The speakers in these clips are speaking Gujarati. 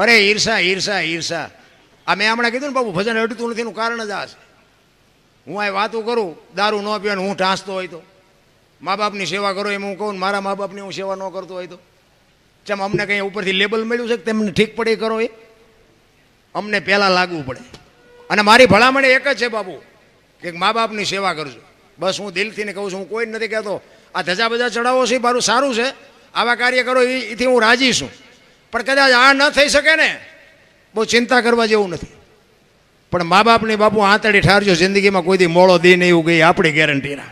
અરે, ઈર્ષા ઈર્ષા ઈર્ષા. આ મેં હમણાં કીધું ને બાબુ ભજન હટતું નથી એનું કારણ જ આ છે. હું આ વાતો કરું, દારૂ ન પીવાનું, હું ઢાંસતો હોય તો. મા બાપની સેવા કરો એમ હું કહું મારા મા બાપની હું સેવા ન કરતો હોય તો. ચમ અમને કંઈ ઉપરથી લેબલ મળ્યું છે કે તમને ઠીક પડે કરો એ? અમને પહેલાં લાગવું પડે. અને મારી ભલામણ એક જ છે બાબુ કે મા બાપની સેવા કરજો. બસ હું દિલથી ને કહું છું, હું કોઈ નથી કહેતો, આ ધજા બજા ચડાવો છે મારું સારું છે. આવા કાર્ય કરો એથી હું રાજી છું. પણ કદાચ આ ન થઈ શકે ને, બહુ ચિંતા કરવા જેવું નથી. પણ મા બાપની બાપુ આંતળી ઠારજો, જિંદગીમાં કોઈ દી મોળો દી નહીં એવું ગઈ આપણી ગેરંટીના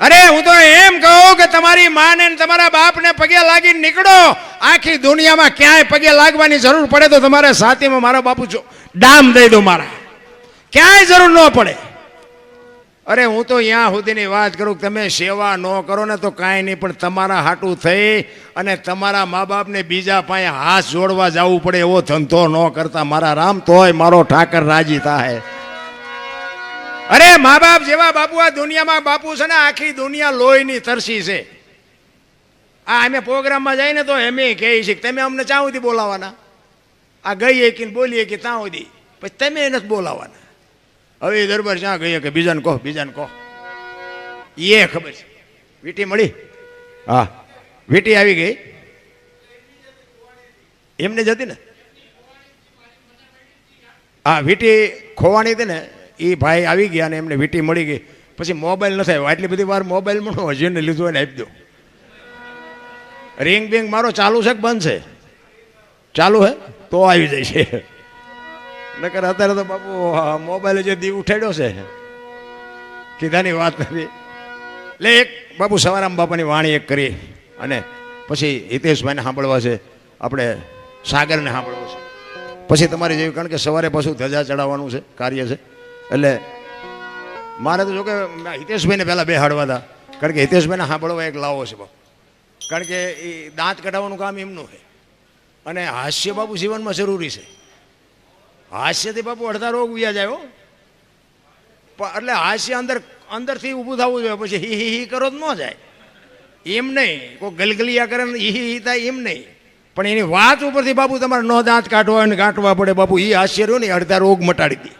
અરે, હું તો એમ કહું કે તમારી માને તમારા બાપને પગે લાગીને નીકળો. આખી દુનિયામાં ક્યાંય પગે લાગવાની જરૂર પડે તો તમારે સાથીમાં મારા બાપુ જો ડામ દઈ દો મારા. ક્યાંય જરૂર ન પડે. અરે હું તો અહીંયા સુધીની વાત કરું તમે સેવા ન કરો ને તો કાંઈ નહીં, પણ તમારા હાટું થઈ અને તમારા મા બાપને બીજા પાસે હાથ જોડવા જવું પડે એવો ધંધો ન કરતા. મારા રામ તોય મારો ઠાકર રાજી થાય. અરે મા બાપ જેવા બાપુ, આ દુનિયામાં બાપુ છે ને, આખી દુનિયા લોહીની તરસી છે. આ અમે પ્રોગ્રામમાં જઈને તો એમે કહે છે તમે અમને ચાં સુધી બોલાવાના આ ગઈ કે બોલીએ કે ત્યાં સુધી. પછી તમે નથી બોલાવાના હવે દરબાર ક્યાં કહીએ કે બીજાને કહો બીજાને કહો. એ ખબર છે. વીટી મળી? હા. વીટી આવી ગઈ? એમને હતી ને? હા, વીટી ખોવાની હતી ને એ ભાઈ આવી ગયા અને એમને વીટી મળી ગઈ. પછી મોબાઈલ નથી આવ્યો આટલી બધી વાર મોબાઈલમાં મળો હજીને લીધો એને આપી દો. રિંગ બિંગ મારો ચાલુ છે કે બંધ છે? ચાલુ હે? તો આવી જાય છે નકર અત્યારે તો બાપુ મોબાઈલ જે દી ઉઠાડ્યો છે, કીધાની વાત નથી. એટલે એક, બાપુ સવારામ બાપાની વાણી એક કરી અને પછી હિતેશભાઈને સાંભળવા છે. આપણે સાગરને સાંભળવો છે. પછી તમારી જેવી, કારણ કે સવારે પાછું ધજા ચડાવવાનું છે, કાર્ય છે. એટલે મારે તો જો કે હિતેશભાઈને પહેલાં બેહાડવા હતા. કારણ કે હિતેશભાઈને સાંભળવા એક લાવો છે બાપુ. કારણ કે એ દાંત કઢાવવાનું કામ એમનું છે. અને હાસ્ય બાપુ જીવનમાં જરૂરી છે. હાસ્યથી બાપુ અડધા રોગ વ્યા જાય એટલે હાસ્ય અંદર, અંદરથી ઊભું થવું જોઈએ, પછી હી હી હી કરો જ ન જાય. એમ નહીં. કોઈ ગલગલિયા કરે ને હી હી થાય એમ નહીં. પણ એની વાત ઉપરથી બાપુ તમારે ન દાંત કાઢવા અને કાઢવા પડે, બાપુ એ હાસ્ય રહ્યું ને અડધા રોગ મટાડી દે.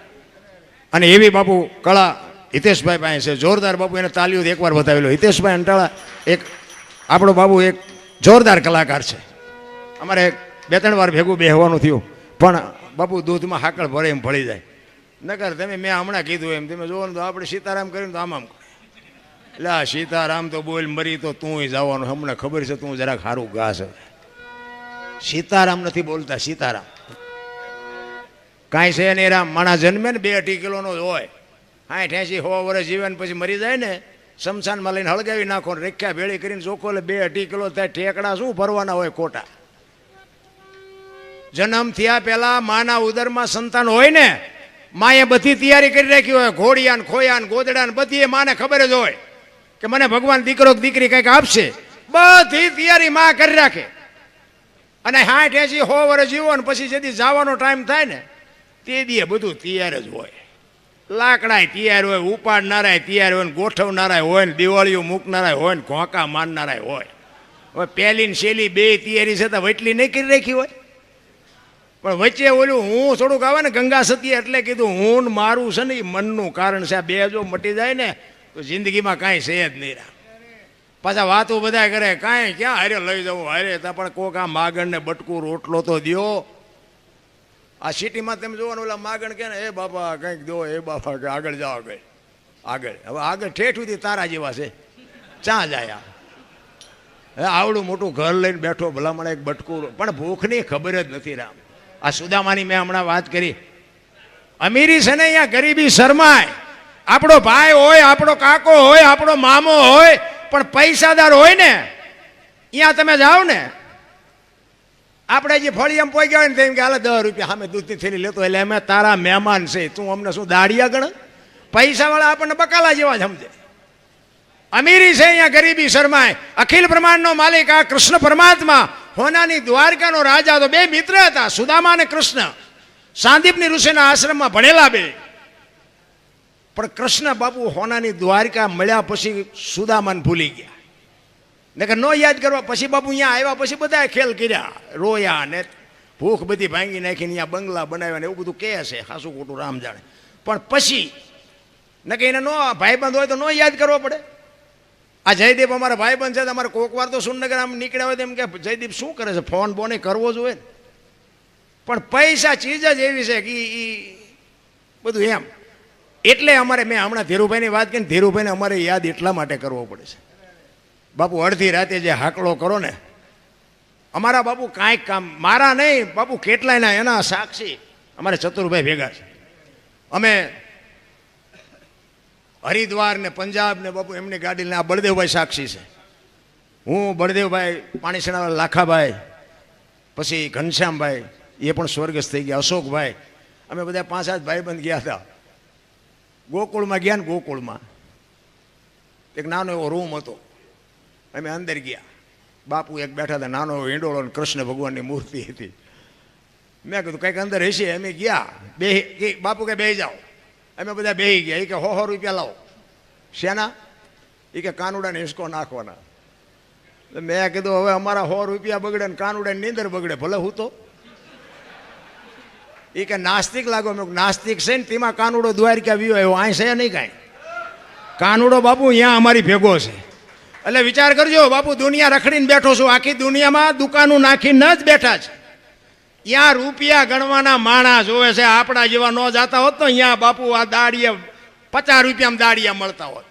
અને એવી બાપુ કળા હિતેશભાઈ પાસે છે. જોરદાર બાપુ એને તાલીઓ એકવાર બતાવેલો. હિતેશભાઈ અંટાળા એક, આપણો બાબુ એક જોરદાર કલાકાર છે. અમારે બે, ત્રણ વાર ભેગું બેહવાનું થયું. પણ બાપુ દૂધમાં હાકળ ભરે એમ ભળી જાય. નકર તમે મેં હમણાં કીધું એમ, તમે જોવો ને તો આપણે સીતારામ કરીને તો આમ આમ. એટલે આ સીતારામ તો બોલ મરી તો તું જવાનું, હમણાં ખબર છે તું જરાક સારું હવે સીતારામ નથી બોલતા, સીતારામ. કાંઈ છે નહીં રામ, માણા જન્મે ને બે અઢી કિલોનો જ હોય. સાઠ એસી સો વર્ષ જીવે ને પછી મરી જાય ને, શમશાનમાં લઈને હળગાવી નાખો રેખ્યા ભેળી કરીને ચોખ્ખો એટલે બે અઢી કિલો થાય ઠેકડા શું ભરવાના હોય ખોટા? જન્મ થયા પહેલા માના ઉદરમાં સંતાન હોય ને, માએ બધી તૈયારી કરી રાખી હોય ઘોડિયા ને ખોયા ને ગોદડા ને બધી એ માને ખબર જ હોય કે મને ભગવાન દીકરો દીકરી કંઈક આપશે. બધી તૈયારી માં કરી રાખે. અને હાઠ એસી હો વર્ષ જીવો ને પછી જેથી જવાનો ટાઈમ થાય ને, તે દીએ બધું તૈયાર જ હોય. લાકડાય તૈયાર હોય, ઉપાડનારાય તૈયાર હોય ને, ગોઠવનારાય હોય ને, દિવાળીઓ મૂકનારાય હોય ને, ઘોંકા મારનારાય હોય. હવે પહેલી ને શેલી બે તૈયારી છે તો વટલી નહીં કરી રાખી હોય? પણ વચ્ચે ઓલું હું થોડુંક આવે ને ગંગા સતી એટલે કીધું, હું મારું છે ને એ મનનું કારણ છે. આ બે જો મટી જાય ને, તો જિંદગીમાં કાંઈ છે જ નહીં પાછા વાતો બધા કરે, કાંઈ, ક્યાં હારે લઈ જવું? હારે ત્યાં પણ કોક આ માગણને બટકું રોટલો તો દ્યો. આ સિટીમાં તમે જોવાનું ઓલા માગણ કે ને, એ બાપા, કંઈક દો એ બાપા, કે આગળ જાઓ આગળ. આગળ. હવે આગળ ઠેઠ સુધી તારા જેવા છે. ચા જાય હે, આવડું મોટું ઘર લઈને બેઠો, ભલામણ એક બટકું પણ ભૂખની ખબર જ નથી રામ. આ સુદામાની મેં હમણાં વાત કરી. અમીરી છે ને અહીંયા ગરીબી શરમાય. આપણો ભાઈ હોય, આપણો કાકો હોય, આપણો મામો હોય, પણ પૈસાદાર હોય ને, અહીંયા તમે જાઓ ને, આપણે જે ફળિયામ પોઈ ગયા હોય ને તેમ કે હાલે, દસ રૂપિયા સામે દૂધની થેલી લેતો એટલે અમે તારા મહેમાન છે, તું અમને શું દાડિયા ગણ? પૈસાવાળા આપણને બકાલા જેવા જ સમજે. અમીરી છે અહીંયા ગરીબી શરમાય. અખિલ બ્રહ્માંડનો માલિક આ કૃષ્ણ પરમાત્મા હોનાની દ્વારકાનો રાજા તો બે મિત્ર હતા, સુદામા અને કૃષ્ણ. સાંદીપની ઋષિના આશ્રમમાં ભણેલા બે. પણ કૃષ્ણ બાપુ હોનાની દ્વારકા મળ્યા પછી સુદામાને ભૂલી ગયા. નકર ન યાદ કરવા, પછી બાપુ અહીંયા આવ્યા પછી બધા ખેલ કર્યા. રોયા ને ભૂખ બધી ભાંગી નાખીને અહીંયા બંગલા બનાવ્યા ને એવું બધું કહે છે સાસુ ખોટું રામ જાણે. પણ પછી નકે એને ન, ભાઈબંધ હોય તો ન યાદ કરવો પડે? આ જયદીપ અમારા ભાઈ બંધ છે અમારે કોક વાર તો સુરનગર આમ નીકળ્યા હોય તેમ કે જયદીપ શું કરે છે? ફોન બોને કરવો જોઈએ પણ પૈસા ચીજ જ એવી છે કે ઈ બધું એમ. એટલે અમારે મેં હમણાં ધીરુભાઈની વાત કરીને ધીરુભાઈને અમારે યાદ એટલા માટે કરવો પડે છે. બાપુ, અડધી રાતે જે હાકલો કરો ને, અમારા બાપુ કાંઈક કામ, મારા નહીં, બાપુ કેટલાયના એના સાક્ષી અમારે ચતુરભાઈ ભેગા છે. અમે હરિદ્વાર ને પંજાબ ને બાપુ, એમની ગાડીને આ બળદેવભાઈ સાક્ષી છે. હું બળદેવભાઈ પાણીસણા લાખાભાઈ, પછી ઘનશ્યામભાઈ, એ પણ સ્વર્ગસ્થ થઈ ગયા, અશોકભાઈ. અમે બધા પાંચ સાત ભાઈબંધ ગયા હતા. ગોકુળમાં ગયા ને ગોકુળમાં. એક નાનો એવો રૂમ હતો. અમે અંદર ગયા. બાપુ એક બેઠા હતા, નાનો એવો ઈંડોળો અને કૃષ્ણ ભગવાનની મૂર્તિ હતી. મેં કીધું, કંઈક અંદર હશે. અમે ગયા. બે બાપુ કે, બે જાઓ. અમે બધા બેહી ગયા. એ કે, હો હો, રૂપિયા લાવો. શેના? એ કે, કાનુડાને હિસકો નાખવાના. મેં કીધું, હવે અમારા સો રૂપિયા બગડે ને કાનુડાની નીંદર બગડે, ભલે હું તો. એ કે, નાસ્તિક લાગો. મેં નાસ્તિક છે ને, તેમાં કાનુડો દ્વારકા વ્યો એવો અહીં છે નહીં કાંઈ. કાનુડો બાપુ અહીંયા અમારી ભેગો છે. એટલે વિચાર કરજો, બાપુ, દુનિયા રખડીને બેઠો છું. આખી દુનિયામાં દુકાનો નાખીને જ બેઠા છે. ત્યાં રૂપિયા ગણવાના માણા જોવે છે, આપણા જેવા ન જાતા હોત તો અહીંયા બાપુ આ દાડીએ પચાસ રૂપિયામાં દાડિયા મળતા હોત.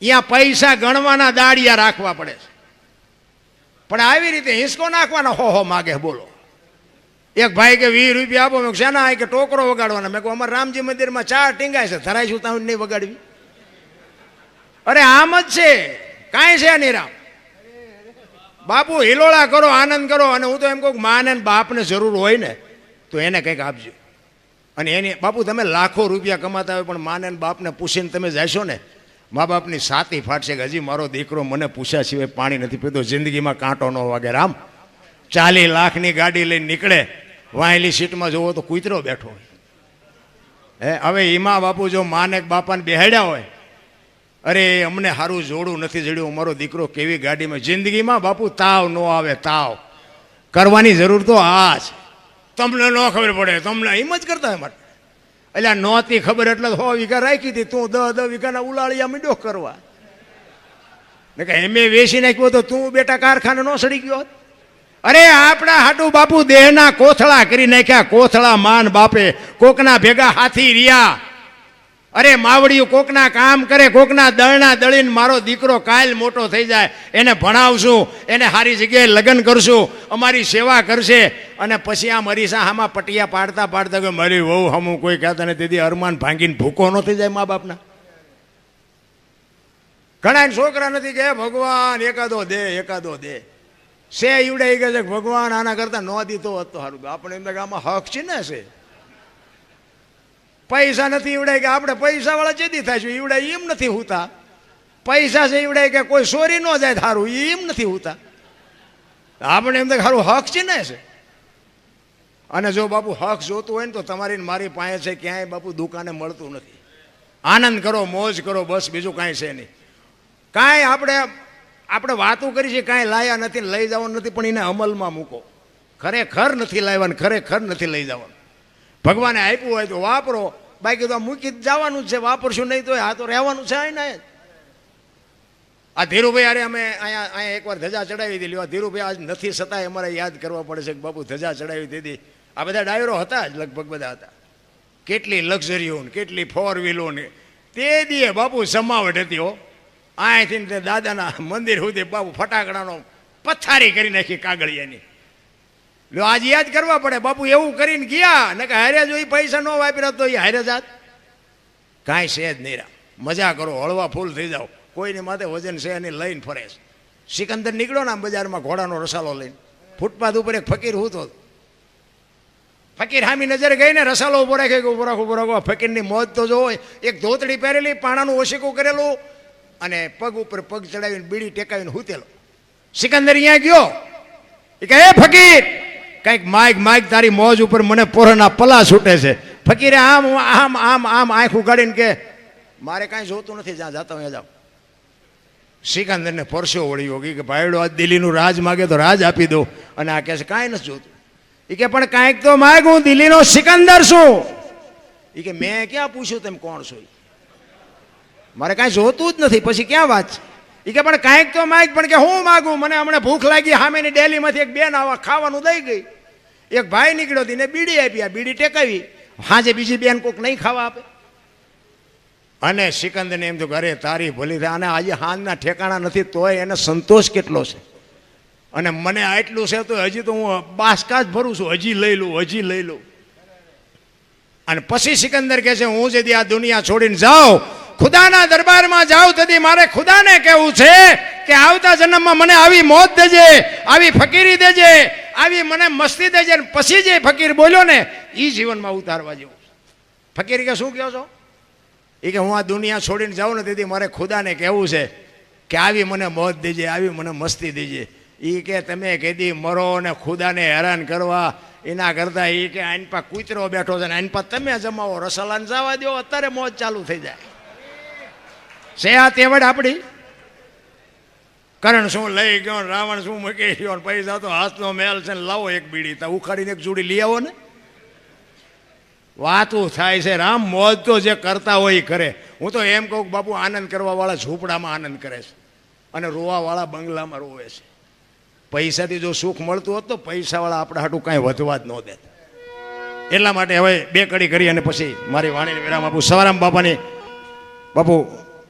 અહીંયા પૈસા ગણવાના દાડિયા રાખવા પડે છે. પણ આવી રીતે હિંસકો નાખવાના હો હો માગે, બોલો. એક ભાઈ કે વીસ રૂપિયા આપો, મેં શેના આ કે ટોકરો વગાડવાના? મેં કહું અમારે રામજી મંદિરમાં ચાર ટીંગાય છે, ધરાય છું ત્યાં નહીં વગાડવી? અરે આમ જ છે, કાંઈ છે નહીં રામ. બાપુ, હિલોળા કરો, આનંદ કરો, અને હું તો એમ કહું માને બાપને જરૂર હોય ને, તો એને કંઈક આપજો. અને એની, બાપુ, તમે લાખો રૂપિયા કમાતા હોય, પણ માને બાપને પૂછીને તમે જશો ને, મા બાપની સાતી ફાટશે કે હજી મારો દીકરો મને પૂછ્યા સિવાય પાણી નથી પીતો, જિંદગીમાં કાંટો ન વાગે. રામ ચાલી લાખની ગાડી લઈને નીકળે વાહેલી સીટમાં જોવો તો કૂતરો બેઠો હોય. હે, હવે ઈમા બાપુ જો માને બાપાને બેહાડ્યા હોય અરે, અમને સારું જોડું નથી જડ્યું. અમારો દીકરો કેવી ગાડીમાં જિંદગીમાં બાપુ, તાવ ન આવે, તાવ. કરવાની જરૂર તો આ છે. તમને ન ખબર પડે. તમને એમ જ કરતા અમારે. એટલે નહોતી ખબર એટલે હો વીઘા રાખી હતી તું દહ દહ વીઘાના ઉલાળિયા મીડો કરવા. ને કે એમે વેચી નાખ્યો તો તું બેટા કારખાને નો સડી ગયો અરે, આપણા હાટુ બાપુ દેહના કોથળા કરી નાખ્યા. કોથળા માન બાપે કોકના ભેગા હાથી રહ્યા. અરે માવડિયું કોકના કામ કરે, કોકના દળના દળીને મારો દીકરો કાલ મોટો થઈ જાય, એને ભણાવશું, એને સારી જગ્યાએ લગ્ન કરશું, અમારી સેવા કરશે, અને પછી આ મરીસા હામાં પટિયા પાડતા પાડતા કે મારી વહુ હમું કોઈ કહેતા ને દીદી અરમાન ભાંગીને ભૂકો ન થઈ જાય મા બાપના. ઘણા છોકરા નથી કે ભગવાન, એકાદો દે એકાદો દે. સે ઈવડે કે, ભગવાન, આના કરતા ન દીધો હતો સારું. આપણે એમ આમાં હક છે ને છે પૈસા નથી, ઈવડાય કે આપણે પૈસા વાળા ચેદી થાય છે, ઈવડાય એમ નથી હોતા. પૈસા છે, ઈવડાય કે કોઈ ચોરી ન જાય સારું એમ નથી હોતા. આપણે એમ તો સારું હક છે છે. અને જો બાપુ હક જોતું હોય ને તો તમારી મારી પાસે છે, ક્યાંય બાપુ દુકાને મળતું નથી. આનંદ કરો, મોજ કરો, બસ બીજું કાંઈ છે નહીં. કાંઈ આપણે આપણે વાતો કરી છે, કાંઈ લાયા નથી, લઈ જવાનું નથી, પણ એને અમલમાં મૂકો. ખરેખર નથી લાવવાનું ખરેખર નથી લઈ જવાનું. ભગવાને આપ્યું હોય તો વાપરો બાકી તો મૂકી જવાનું છે, વાપરશું નહીં તો આ તો રહેવાનું છે ને આ ધીરુભાઈ અરે અમે અહીંયા અહીંયા એકવાર ધજા ચડાવી દીધી. આ ધીરુભાઈ આજ નથી છતાંય અમારે યાદ કરવા પડે છે કે બાપુ ધજા ચડાવી દીધી. આ બધા ડાયરો હતા જ, લગભગ બધા હતા. કેટલી લક્ઝરીઓ કેટલી ફોર વ્હીલો ને. તે દીએ બાપુ સમાવટ હતી હો. અહીંથી દાદાના મંદિર સુધી બાપુ ફટાકડાનો પથારી કરી નાખી કાગળિયાની. લો, આજ યાદ કરવા પડે, બાપુ એવું કરીને ગયા, ને કે હારે જો એ પૈસા ન વાપર્યા તો એ હારે જાત. કાંઈ છે જ નહીં મજા કરો, હળવા ફૂલ થઈ જાઓ. કોઈની માથે વજન છે એને લઈને ફરે છે. સિકંદર નીકળ્યો ને આમ બજારમાં ઘોડાનો રસાલો લઈને. ફૂટપાથ ઉપર એક ફકીર હૂતો. ફકીર હામી નજર ગઈ ને રસાલો ઊભો રાખે, કે ઊભો રાખો ઊભો રાખો. ફકીરની મોજ તો જો એક ધોતડી પહેરેલી, પાણાનું ઓશીકું કરેલું, અને પગ ઉપર પગ ચડાવીને બીડી ટેકાવીને હૂતેલો સિકંદર અહીંયા ગયો. એ કહે "એ ફકીર કંઈક માઇક માઇક તારી મોજ ઉપર મને પોરના પલા છૂટે છે. ફકીરે આમ આમ આમ આમ આંખ ઉગાડીને કે, મારે કાંઈ જોતું નથી જ્યાં જાતા હું જાઉં સિકંદરને પરસ્યો વળ્યો, કે ભાઈડો આ દિલ્હીનું રાજ માગે તો રાજ આપી દો. અને આ કહે છે, કાંઈ નથી જોતું. એ કે, પણ કાંઈક તો માગ, હું દિલ્હીનો સિકંદર છું. એ કે, મેં ક્યાં પૂછ્યું તેમ કોણ છું મારે કાંઈ જોતું જ નથી, પછી ક્યાં વાત છે? એ કે પણ કાંઈક તો માગ પણ કે હું માગું? મને હમણાં ભૂખ લાગી સામેની ડેલીમાંથી એક બેન આવા ખાવાનું દઈ ગઈ. એક ભાઈ નીકળ્યો હતી ને બીડી આપી, આ બીડી ટેકાવી. હાજે બીજી બેન કોક નહીં ખાવા આપે. અને સિકંદરને એમ તો ઘરે તારી ભલી થાય. અને આજે હાંજના ઠેકાણા નથી, તોય એને સંતોષ કેટલો છે? અને મને આટલું છે તો હજી તો હું બાસકા જ ભરું છું. હજી લઈ લઉં, હજી લઈ લઉં. અને પછી સિકંદર કહે છે, હું જેથી આ દુનિયા છોડીને જાઉં. ખુદાના દરબારમાં જાઉં તેથી મારે ખુદાને કહેવું છે કે આવતા જન્મમાં મને આવી મોત દેજે, આવી ફકીરી દેજે, આવી મને મસ્તી દેજે પછી જે ફકીર બોલ્યો ને એ જીવનમાં ઉતારવા જેવું. ફકીર કે શું કહો છો? એ કે હું આ દુનિયા છોડીને જાઉં ને તેથી મારે ખુદાને કહેવું છે કે આવી મને મોત દેજે, આવી મને મસ્તી દેજે. એ કે તમે કેદી મરો ને ખુદાને હેરાન કરવા, એના કરતાં એ કે આઈન પા કૂતરો બેઠો છે ને આઈન પા તમે જમાવો રસલાન જવા દો અત્યારે મોજ ચાલુ થઈ જાય. છે આ તેવડ આપણી કરણ શું લઈ ગયો રાવણ શું મૂકી ગયો પૈસા તો હાથનો મેલ છે ને લાવો એક બીડી. તો ઉખાડીને એક જોડી લઈ આવો ને. વાતું થાય છે રામ, મોજ તો જે કરતા હોય એ કરે. હું તો એમ કહું બાપુ, આનંદ કરવા વાળા ઝૂંપડામાં આનંદ કરે છે. અને રોવાવાળા બંગલામાં રોવે છે. પૈસાથી જો સુખ મળતું હોત તો પૈસાવાળા આપણા હાટું કાંઈ વધવા જ ન દે એટલા માટે હવે બે કડી કરી અને પછી મારી વાણીને વિરામ આપું. સવારામ બાપાની, બાપુ